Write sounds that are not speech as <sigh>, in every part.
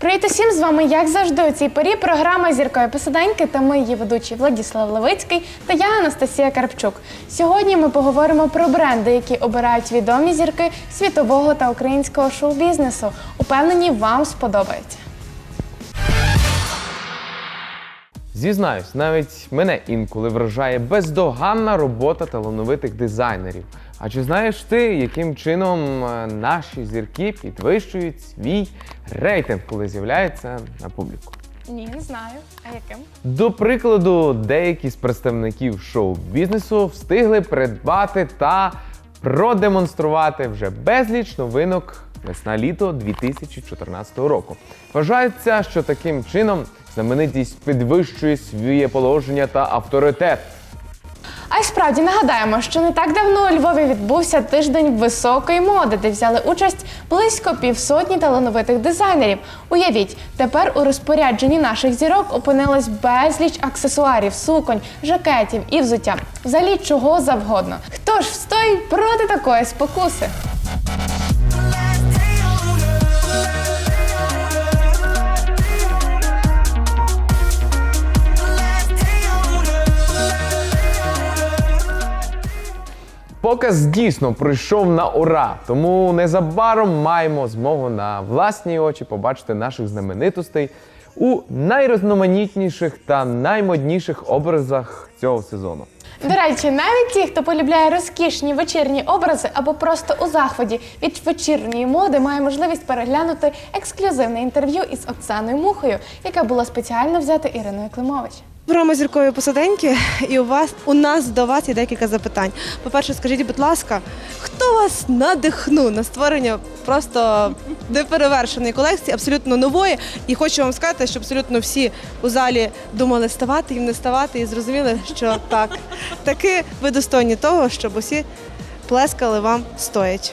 Привіт усім! З вами, як завжди, у цій порі програма Зіркові посаденьки та ми її ведучі Владіслав Левицький та я Анастасія Карпчук. Сьогодні ми поговоримо про бренди, які обирають відомі зірки світового та українського шоу-бізнесу. Упевнені, вам сподобається. Зізнаюсь, навіть мене інколи вражає бездоганна робота талановитих дизайнерів. А чи знаєш ти, яким чином е, наші зірки підвищують свій рейтинг, коли з'являються на публіку? Ні, не знаю. А яким? До прикладу, деякі з представників шоу-бізнесу встигли придбати та продемонструвати вже безліч новинок весна-літо 2014 року. Вважається, що таким чином знаменитість підвищує своє положення та авторитет. А й справді нагадаємо, що не так давно у Львові відбувся тиждень високої моди, де взяли участь близько півсотні талановитих дизайнерів. Уявіть, тепер у розпорядженні наших зірок опинилось безліч аксесуарів, суконь, жакетів і взуття. Взагалі чого завгодно. Хто ж встоїть проти такої спокуси? Показ дійсно пройшов на ура, тому незабаром маємо змогу на власні очі побачити наших знаменитостей у найрізноманітніших та наймодніших образах цього сезону. До речі, навіть ті, хто полюбляє розкішні вечірні образи або просто у захваті від вечірньої моди, має можливість переглянути ексклюзивне інтерв'ю із Оксаною Мухою, яка була спеціально взята Іриною Климович. Програма зіркові посаденьки, і у вас у нас до вас є декілька запитань. По-перше, скажіть, будь ласка, хто вас надихнув на створення просто неперевершеної колекції, абсолютно нової? І хочу вам сказати, що абсолютно всі у залі думали ставати їм не ставати, і зрозуміли, що так, таки ви достойні того, щоб усі плескали вам стоячи.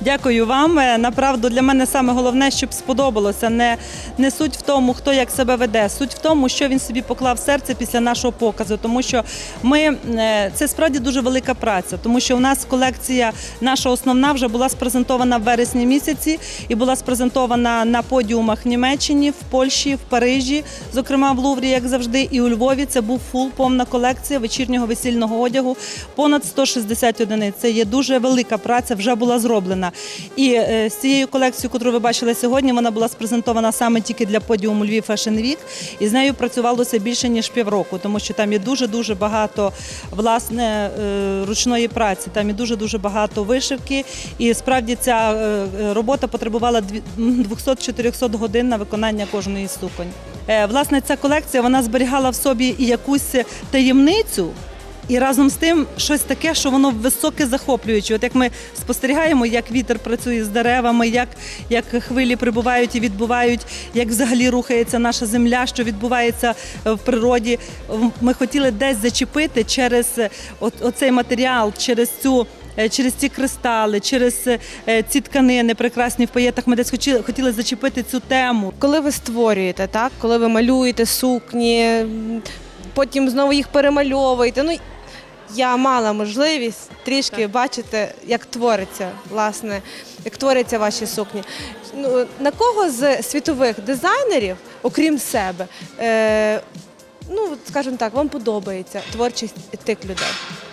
Дякую вам. Е, Направду для мене саме головне, щоб сподобалося. Не, не суть в тому, хто як себе веде, суть в тому, що він собі поклав серце після нашого показу. Тому що ми е, це справді дуже велика праця, тому що у нас колекція наша основна вже була спрезентована в вересні місяці і була спрезентована на подіумах в Німеччині, в Польщі, в Парижі, зокрема в Луврі, як завжди, і у Львові. Це був фул повна колекція вечірнього весільного одягу. Понад 160 одиниць. Це є дуже велика праця, вже була зроблена. І е, з цією колекцією, яку ви бачили сьогодні, вона була спрезентована саме тільки для подіуму Львів Fashion Week. І з нею працювалося більше ніж півроку, тому що там є дуже дуже багато власне е, ручної праці. Там є дуже дуже багато вишивки. І справді ця е, робота потребувала дві- м, 200-400 годин на виконання кожної суконь. Власне, ця колекція вона зберігала в собі і якусь таємницю. І разом з тим щось таке, що воно високе захоплююче. От як ми спостерігаємо, як вітер працює з деревами, як, як хвилі прибувають і відбувають, як взагалі рухається наша земля, що відбувається е, в природі. Ми хотіли десь зачепити через е, оцей матеріал, через цю. е, Через ці кристали, через ці тканини прекрасні в паєтах, ми десь хотіли, хотіли зачепити цю тему. Коли ви створюєте, так? коли ви малюєте сукні, потім знову їх перемальовуєте. Ну, я мала можливість трішки бачити, як твориться, власне, як творяться ваші сукні. Ну, на кого з світових дизайнерів, окрім себе, е, ну, скажімо так, вам подобається творчість тих людей?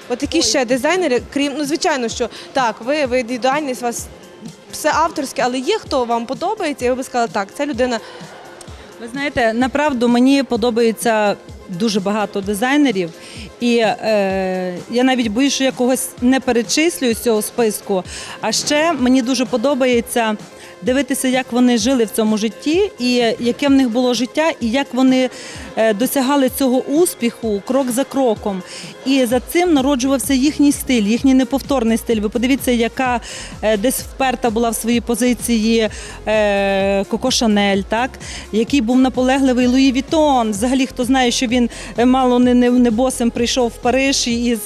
От які ще дизайнери, крім, ну, звичайно, що так, ви, ви індивідуальність, у вас все авторське, але є хто вам подобається, і ви б сказали, так, ця людина Ви знаєте, направду мені подобається дуже багато дизайнерів, і е, я навіть боюсь, що я когось не перечислюю з цього списку. А ще мені дуже подобається дивитися, як вони жили в цьому житті, і яке в них було життя, і як вони е, досягали цього успіху крок за кроком. І за цим народжувався їхній стиль, їхній неповторний стиль. Ви подивіться, яка е, десь вперта була в своїй позиції е, Коко Шанель, так який був наполегливий Луї Вітон. Взагалі, хто знає, що він е, мало не, не, не босим прийшов. Прийшов в Париж із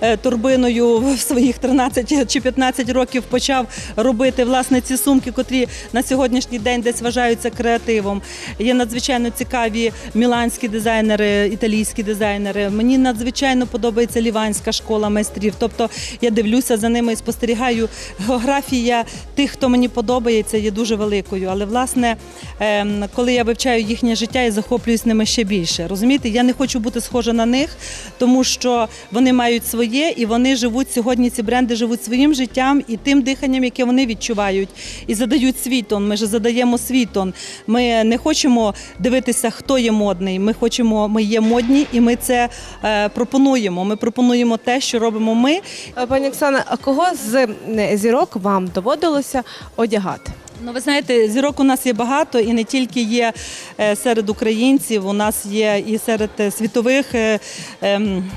е, турбиною в своїх 13 чи 15 років почав робити власне ці сумки, котрі на сьогоднішній день десь вважаються креативом. Є надзвичайно цікаві міланські дизайнери, італійські дизайнери. Мені надзвичайно подобається ліванська школа майстрів. Тобто я дивлюся за ними і спостерігаю. Географія тих, хто мені подобається, є дуже великою. Але власне, ем, коли я вивчаю їхнє життя і захоплююсь ними ще більше. Розумієте, я не хочу бути схожа на них, тому що вони мають своє і вони живуть сьогодні. Ці бренди живуть своїм життям і тим диханням, яке вони відчувають, і задають свій. Ми ж задаємо свій тон. Ми не хочемо дивитися, хто є модний. Ми хочемо, ми є модні, і ми це е, пропонуємо. Ми пропонуємо те, що робимо ми. Е, Пані Оксана, а кого з е, зірок вам доводилося одягати? Ну, ви знаєте, зірок у нас є багато, і не тільки є е, серед українців, у нас є і серед е, світових. е, ем,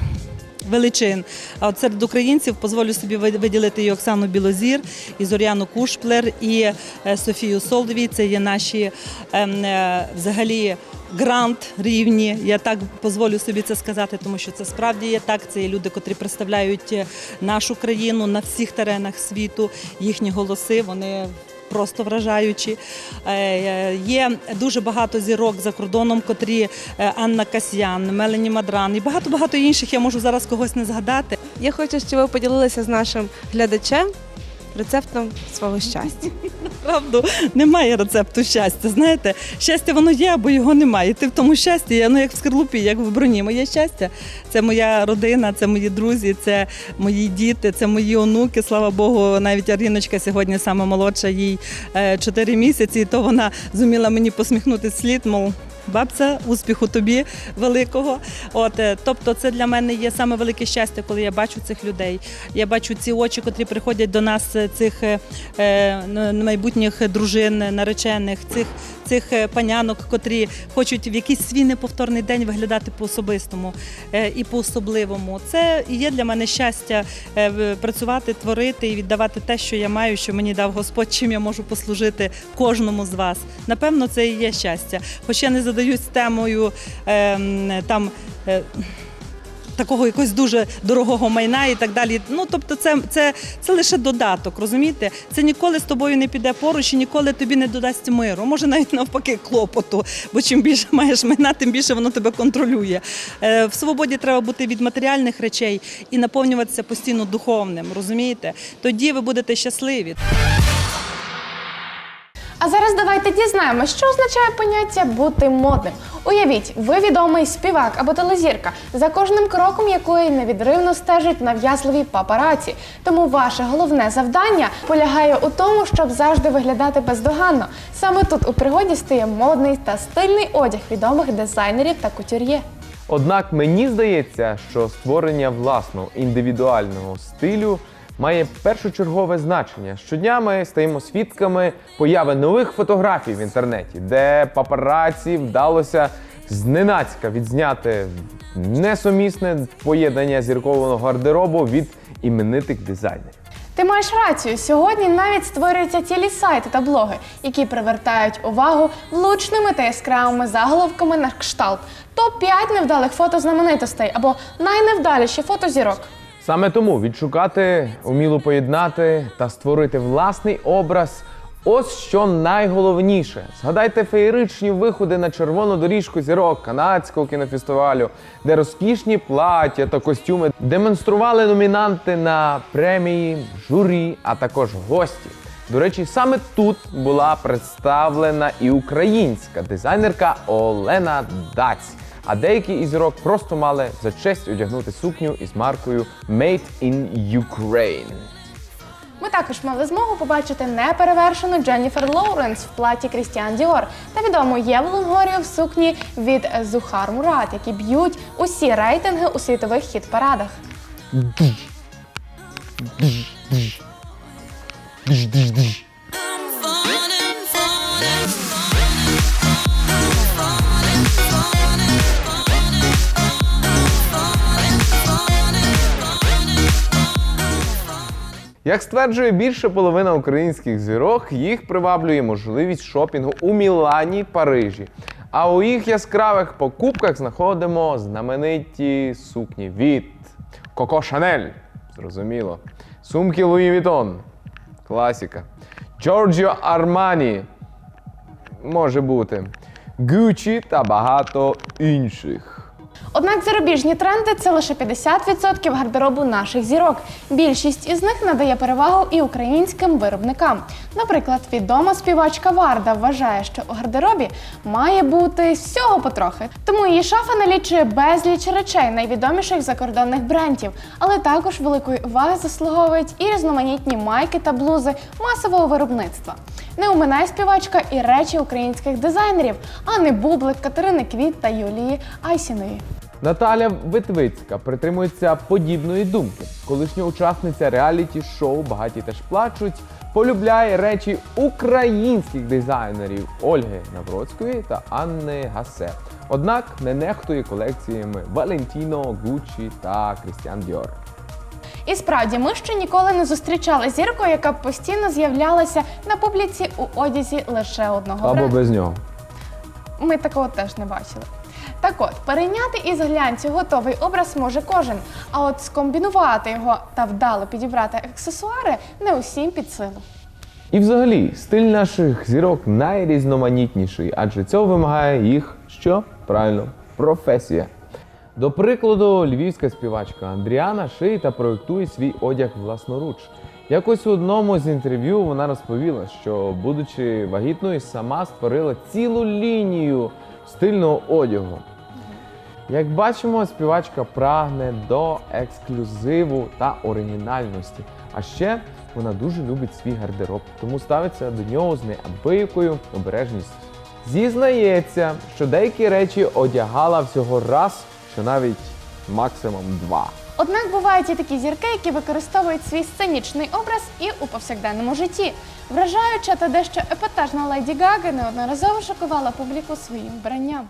Величин. А от серед українців дозволю собі виділити і Оксану Білозір, і Зоряну Кушплер, і Софію Солдовій. Це є наші ем, взагалі грант рівні. Я так дозволю собі це сказати, тому що це справді є так. Це є люди, котрі представляють нашу країну на всіх теренах світу. Їхні голоси вони просто вражаючі. Е, е, Є дуже багато зірок за кордоном, котрі е, Анна Касьян, Мелені Мадран і багато багато інших. Я можу зараз когось не згадати. Я хочу, щоб ви поділилися з нашим глядачем рецептом свого щастя. <laughs> Правду, немає рецепту щастя. Знаєте, щастя воно є, або його немає. І Ти в тому щасті, я ну як в скорлупі, як в броні. Моє щастя це моя родина, це мої друзі, це мої діти, це мої онуки. Слава Богу, навіть Аріночка сьогодні саме молодша, їй 4 місяці, і то вона зуміла мені посміхнути слід, мов. Бабця, успіху тобі великого. От е, тобто, це для мене є саме велике щастя, коли я бачу цих людей. Я бачу ці очі, котрі приходять до нас, е, цих е, е, майбутніх дружин, наречених, цих цих панянок, котрі хочуть в якийсь свій неповторний день виглядати по-особистому е, і по-особливому. Це і є для мене щастя е, працювати, творити і віддавати те, що я маю, що мені дав Господь, чим я можу послужити кожному з вас. Напевно, це і є щастя. Хоч я не задаюсь темою ем, там. е, Такого якогось дуже дорогого майна і так далі. Ну тобто, це, це, це лише додаток, розумієте? Це ніколи з тобою не піде поруч і ніколи тобі не додасть миру. Може навіть навпаки клопоту. Бо чим більше маєш майна, тим більше воно тебе контролює. Е, в свободі треба бути від матеріальних речей і наповнюватися постійно духовним. Розумієте? Тоді ви будете щасливі. А зараз давайте дізнаємось, що означає поняття бути модним. Уявіть, ви відомий співак або телезірка, за кожним кроком якої невідривно стежить нав'язливі папараці. Тому ваше головне завдання полягає у тому, щоб завжди виглядати бездоганно. Саме тут у пригоді стає модний та стильний одяг відомих дизайнерів та кутюр'є. Однак мені здається, що створення власного індивідуального стилю має першочергове значення. Щодня ми стаємо свідками появи нових фотографій в інтернеті, де папараці вдалося зненацька відзняти несумісне поєднання зіркового гардеробу від іменитих дизайнерів. Ти маєш рацію. Сьогодні навіть створюються цілі сайти та блоги, які привертають увагу влучними та яскравими заголовками на кшталт. Топ-5 невдалих фото знаменитостей або найневдаліші фото зірок. Саме тому відшукати, уміло поєднати та створити власний образ. Ось що найголовніше. Згадайте феєричні виходи на червону доріжку зірок канадського кінофестивалю, де розкішні плаття та костюми демонстрували номінанти на премії, журі, а також гості. До речі, саме тут була представлена і українська дизайнерка Олена Даць. А деякі із зірок просто мали за честь одягнути сукню із маркою Made in Ukraine. Ми також мали змогу побачити неперевершену Дженніфер Лоуренс в платі Крістіан Діор та відому Єву Лонгорію в сукні від Зухар Мурат, які б'ють усі рейтинги у світових хіт-парадах. Як стверджує більше половина українських зірок, їх приваблює можливість шопінгу у Мілані, Парижі. А у їх яскравих покупках знаходимо знамениті сукні від Коко Шанель. Зрозуміло. Сумки Луї Вітон. Класіка. Джорджіо Армані. Може бути. Гуччі та багато інших. Однак зарубіжні тренди це лише 50% гардеробу наших зірок. Більшість із них надає перевагу і українським виробникам. Наприклад, відома співачка Варда вважає, що у гардеробі має бути всього потрохи. Тому її шафа налічує безліч речей найвідоміших закордонних брендів, але також великої уваги заслуговують і різноманітні майки та блузи масового виробництва. Не оминає співачка і речі українських дизайнерів, а не бублик Катерини Квіт та Юлії Айсіної. Наталя Витвицька притримується подібної думки. Колишня учасниця реаліті-шоу Багаті теж плачуть полюбляє речі українських дизайнерів Ольги Навроцької та Анни Гасе. Однак не нехтує колекціями Valentino, Gucci та Christian Dior. І справді, ми ще ніколи не зустрічали зірку, яка б постійно з'являлася на публіці у одязі лише одного Або бренду. без нього. Ми такого теж не бачили. Так от, перейняти із глянцю готовий образ може кожен, а от скомбінувати його та вдало підібрати аксесуари не усім під силу. І взагалі, стиль наших зірок найрізноманітніший, адже цього вимагає їх що? Правильно, професія. До прикладу, львівська співачка Андріана шиє та проєктує свій одяг власноруч. Якось у одному з інтерв'ю вона розповіла, що, будучи вагітною, сама створила цілу лінію стильного одягу. Як бачимо, співачка прагне до ексклюзиву та оригінальності. А ще вона дуже любить свій гардероб, тому ставиться до нього з неабиякою обережністю. Зізнається, що деякі речі одягала всього раз, що навіть максимум два. Однак бувають і такі зірки, які використовують свій сценічний образ і у повсякденному житті. Вражаюча та дещо епатажна Леді Гага неодноразово шокувала публіку своїм вбранням.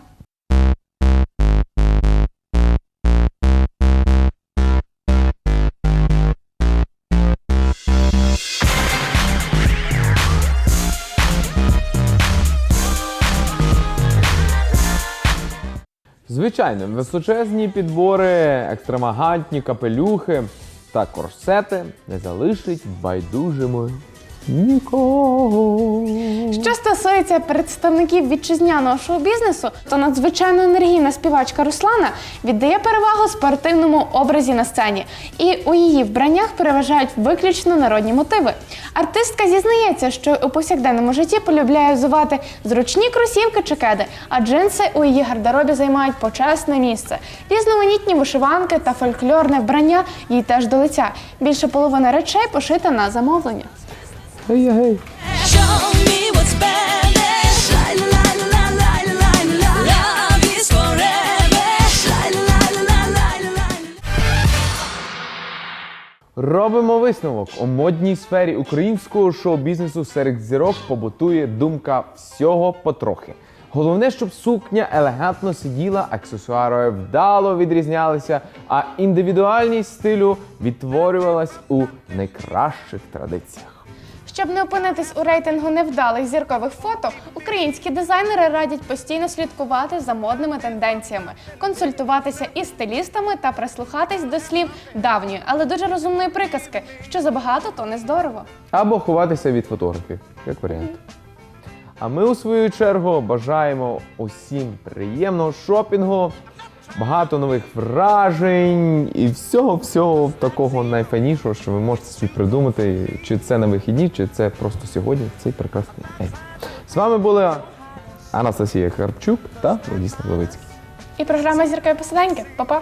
Звичайно, височезні підбори, екстравагантні капелюхи та корсети не залишить байдужими нікого. Що стосується представників вітчизняного шоу-бізнесу, то надзвичайно енергійна співачка Руслана віддає перевагу спортивному образі на сцені, і у її вбраннях переважають виключно народні мотиви. Артистка зізнається, що у повсякденному житті полюбляє взувати зручні кросівки чи кеди, а джинси у її гардеробі займають почесне місце. Різноманітні вишиванки та фольклорне вбрання їй теж до лиця. Більше половини речей пошита на замовлення. Гей, гей. Show me what's Spanish. La la la la la la la la. Love is forever. La la la la la la. Робимо висновок. У модній сфері українського шоу-бізнесу серед зірок побутує думка всього потрохи. Головне, щоб сукня елегантно сиділа, аксесуари вдало відрізнялися, а індивідуальність стилю відтворювалась у найкращих традиціях. Щоб не опинитись у рейтингу невдалих зіркових фото, українські дизайнери радять постійно слідкувати за модними тенденціями, консультуватися із стилістами та прислухатись до слів давньої, але дуже розумної приказки, що забагато, то не здорово. Або ховатися від фотографів, як варіант. А ми, у свою чергу, бажаємо усім приємного шопінгу, багато нових вражень і всього-всього такого найфайнішого, що ви можете собі придумати, чи це на вихідні, чи це просто сьогодні, цей прекрасний день. З вами була Анастасія Харчук та Владіслав Левицький. І програма зіркові посиденьки. Па-па!